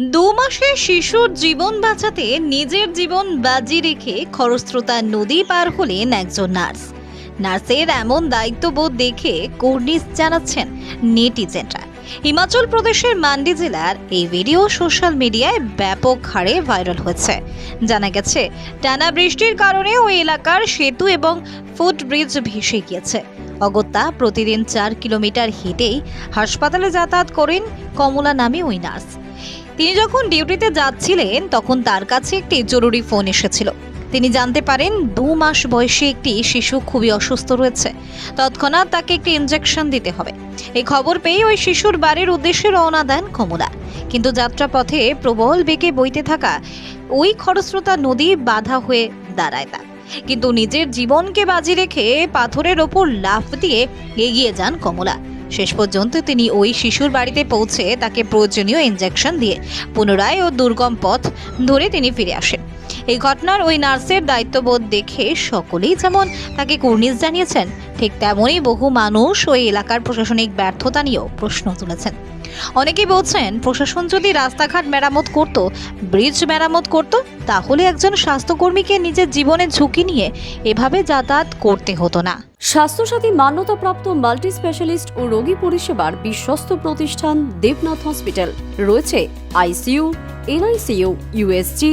দু মাসে শিশুর জীবন বাঁচাতে নিজের জীবন বাজি রেখে খরস্রোতা নদী পার হলেন একজন নার্স। নার্সের এমন দায়িত্ববোধ দেখে কর্নিশ জানাচ্ছেন নেটিজেনরা। হিমাচল প্রদেশের মান্ডি জেলার এই ভিডিও সোশ্যাল মিডিয়ায় ব্যাপক হারে ভাইরাল হয়েছে। জানা গেছে, টানা বৃষ্টির কারণে ওই এলাকার সেতু এবং ফুটব্রিজ ভেসে গিয়েছে। অগত্যা প্রতিদিন চার কিলোমিটার হেঁটেই হাসপাতালে যাতায়াত করেন কমলা নামে ওই নার্স। তিনি যখন ডিউটিতে যাচ্ছিলেন, তখন তার কাছে একটি জরুরি ফোন এসেছিল। তিনি জানতে পারেন, দু মাস বয়সী একটি শিশু খুবই অসুস্থ রয়েছে। তৎক্ষণাৎ তাকে একটি ইঞ্জেকশন দিতে হবে। এই খবর পেয়ে ওই শিশুর বাড়ির উদ্দেশ্যে রওনা দেন কমলা। কিন্তু যাত্রাপথে প্রবল বেগে বইতে থাকা ওই খরস্রোতা নদী বাধা হয়ে দাঁড়ায় তা কিন্তু নিজের জীবনকে বাজি রেখে পাথরের ওপর লাফ দিয়ে এগিয়ে যান কমলা। শেষ পর্যন্ত তিনি ওই শিশুর বাড়িতে পৌঁছে তাকে প্রয়োজনীয় ইঞ্জেকশন দিয়ে পুনরায় ও দুর্গম পথ ধরে তিনি ফিরে আসেন। এই ঘটনার ওই নার্সের দায়িত্ববোধ দেখে সকলেই যেমন তাকে কুর্নিশ জানিয়েছেন, ঠিক তেমনই বহু মানুষ ওই এলাকার প্রশাসনিক ব্যর্থতা নিয়েও প্রশ্ন তুলেছেন। অনেকেই বলছেন, প্রশাসন যদি রাস্তাঘাট মেরামত করত, ব্রিজ মেরামত করত, তাহলে একজন স্বাস্থ্যকর্মীকে নিজের জীবনের ঝুঁকি নিয়ে এভাবে যাতায়াত করতে হতো না। স্বাস্থ্যসাথী মান্যতাপ্রাপ্ত মাল্টি স্পেশালিস্ট ও রোগী পরিষেবার বিশ্বস্ত প্রতিষ্ঠান দেবনাথ হসপিটাল। রয়েছে ICU, NICU, USG